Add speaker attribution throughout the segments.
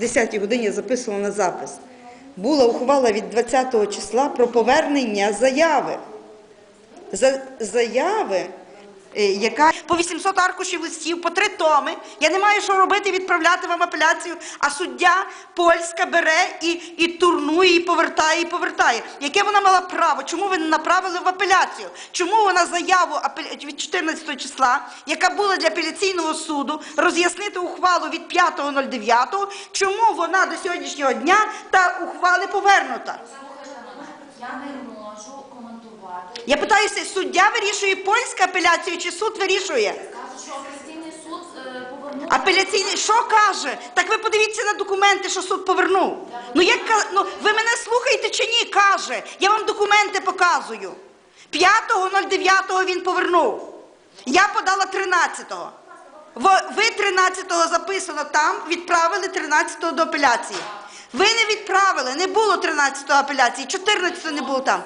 Speaker 1: 10 годині записувала на запис. Була ухвала від 20 числа про повернення заяви. За, заяви, яка по 800 аркушів листів, по три томи. Я не маю що робити, відправляти вам апеляцію, а суддя польська бере і, і турнує, і повертає, і повертає. Яке вона мала право? Чому ви не направили в апеляцію? Чому вона заяву від 14 числа, яка була для апеляційного суду, роз'яснити ухвалу від 5.09, чому вона до сьогоднішнього дня та ухвали повернута?
Speaker 2: Я не можу коментувати.
Speaker 1: Я питаюся, суддя вирішує польська апеляцію чи суд вирішує?
Speaker 2: Кажуть, що апеляційний суд е, повернув.
Speaker 1: Апеляційний що каже? Так ви подивіться на документи, що суд повернув. Ну як ка- ну ви мене слухаєте чи ні? каже. Я вам документи показую. 5.09 він повернув. Я подала 13-го. Ви 13-го записано там, відправили 13-го до апеляції. Ви не відправили, не було 13-го апеляції, 14-го не було там.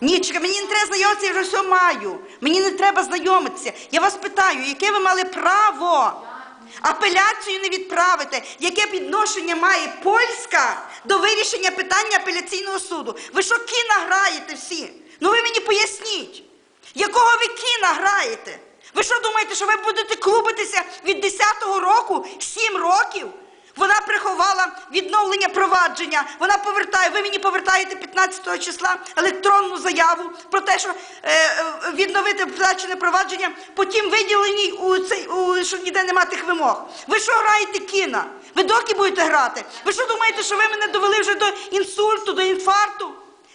Speaker 1: Нічка, мені не треба знайомитися, я вже все маю. Мені не треба знайомитися. Я вас питаю, яке ви мали право? Апеляцію не відправите. Яке відношення має польська до вирішення питання апеляційного суду? Ви що кіна граєте всі? Ну ви мені поясніть, якого ви кіна граєте? Ви що думаєте, що ви будете клубитися від 10-го року, 7 років? Вона приховала відновлення провадження. Вона повертає. Ви мені повертаєте 15 числа електронну заяву про те, що е, е, відновити втрачене провадження, потім виділені у цей, у, що ніде нема тих вимог. Ви що граєте кіна? Ви доки будете грати? Ви що думаєте, що ви мене довели вже до інсульту, до інфаркту?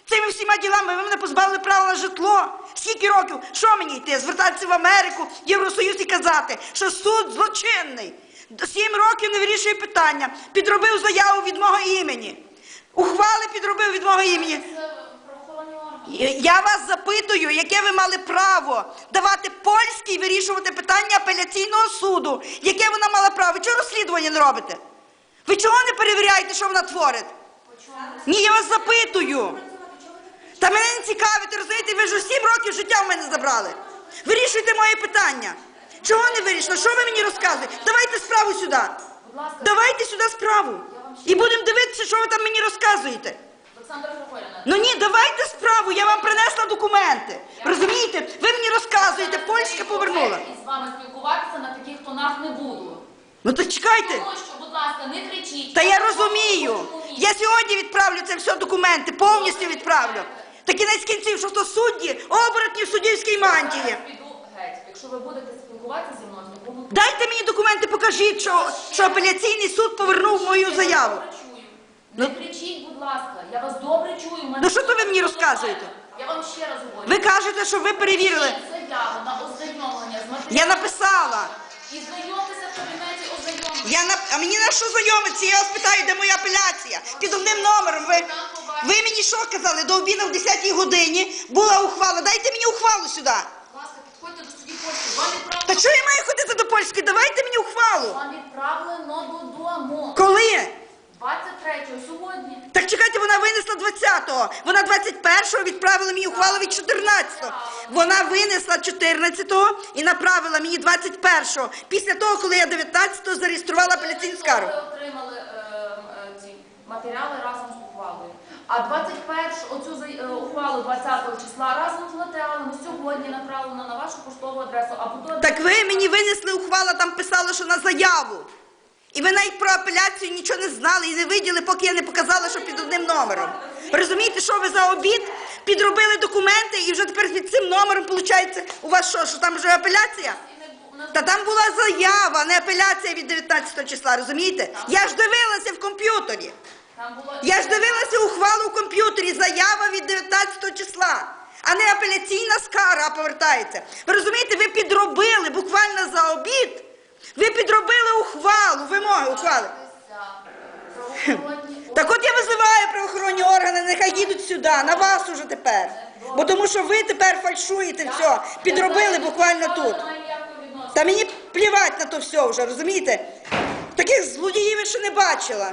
Speaker 1: Цими всіма ділами ви мене позбавили права на житло. Скільки років? Що мені йти? Звертатися в Америку, Євросоюз і казати, що суд злочинний. Сім років не вирішує питання. Підробив заяву від мого імені. Ухвали підробив від мого імені. Я вас запитую, яке ви мали право давати польській вирішувати питання апеляційного суду? Яке вона мала право? Ви чого розслідування не робите? Ви чого не перевіряєте, що вона творить? Ні, я вас запитую. Та мене не цікавить, розумієте, ви ж сім років життя в мене забрали. Вирішуйте моє питання. Чого не вирішено? Що ви мені розказуєте? Давайте справу сюди. Давайте сюди справу. І будемо дивитися, що ви там мені розказуєте. Ну ні, давайте справу, я вам принесла документи. Розумієте? Ви мені розказуєте, польська повернула.
Speaker 2: І з вами спілкуватися на таких тонах не буду.
Speaker 1: Ну то чекайте.
Speaker 2: Тому що, будь ласка, не кричіть.
Speaker 1: Та я розумію. Я сьогодні відправлю це все документи, повністю відправлю. Та кінець кінців, що то судді, оборотні в суддівській мантії.
Speaker 2: Я піду геть. Якщо ви будете спілкуватися зі мною, кому
Speaker 1: Дайте мені документи, покажіть, що, що апеляційний суд повернув мою заяву.
Speaker 2: добре чую. Не кричіть, будь ласка. Я вас добре чую. Мене
Speaker 1: Ну що то ви мені розказуєте?
Speaker 2: Я вам ще раз говорю.
Speaker 1: Ви кажете, що ви перевірили.
Speaker 2: Пишіть заяву на ознайомлення з матеріалом.
Speaker 1: Я написала.
Speaker 2: І знайомтеся в кабінеті ознайомлення.
Speaker 1: Я на... А мені на що знайомитися? Я вас питаю, де моя апеляція? Під одним номером. Ви, ви мені що казали? До обіду в 10 годині була ухвала. Дайте мені ухвалу сюди.
Speaker 2: Будь ласка, підходьте до судді Польщі. Вам
Speaker 1: Та
Speaker 2: відправлено,
Speaker 1: що я маю ходити до польської? Давайте мені ухвалу.
Speaker 2: вам відправлено додому.
Speaker 1: Коли?
Speaker 2: 23-го сьогодні.
Speaker 1: Так чекайте, вона винесла 20-го. Вона 21-го відправила мені ухвалу від 14-го. Вона винесла 14-го і направила мені 21-го. Після того, коли я 19-го зареєструвала апеляційну скаргу.
Speaker 2: Ви отримали е, е, ці матеріали. А 21 оцю е, ухвалу 20 числа разом з матеріалами сьогодні направлено на вашу поштову адресу. А потім
Speaker 1: Так ви мені винесли ухвала, там писало, що на заяву. І ви навіть про апеляцію нічого не знали і не виділи, поки я не показала, що під одним номером. Розумієте, що ви за обід підробили документи і вже тепер під цим номером, виходить, у вас що, що там вже апеляція? Та там була заява, не апеляція від 19 числа, розумієте? Я ж дивилася в комп'ютері. Я ж дивилася ухвалу в комп'ютері, заява від 19 числа, а не апеляційна скарга повертається. Ви розумієте, ви підробили буквально за обід, ви підробили ухвалу, вимоги ухвали. Так от я визиваю правоохоронні органи, нехай їдуть сюди, на вас уже тепер. Бо тому що ви тепер фальшуєте все, підробили буквально тут. Та мені плівать на то все вже, розумієте? Таких злодіїв я ще не бачила.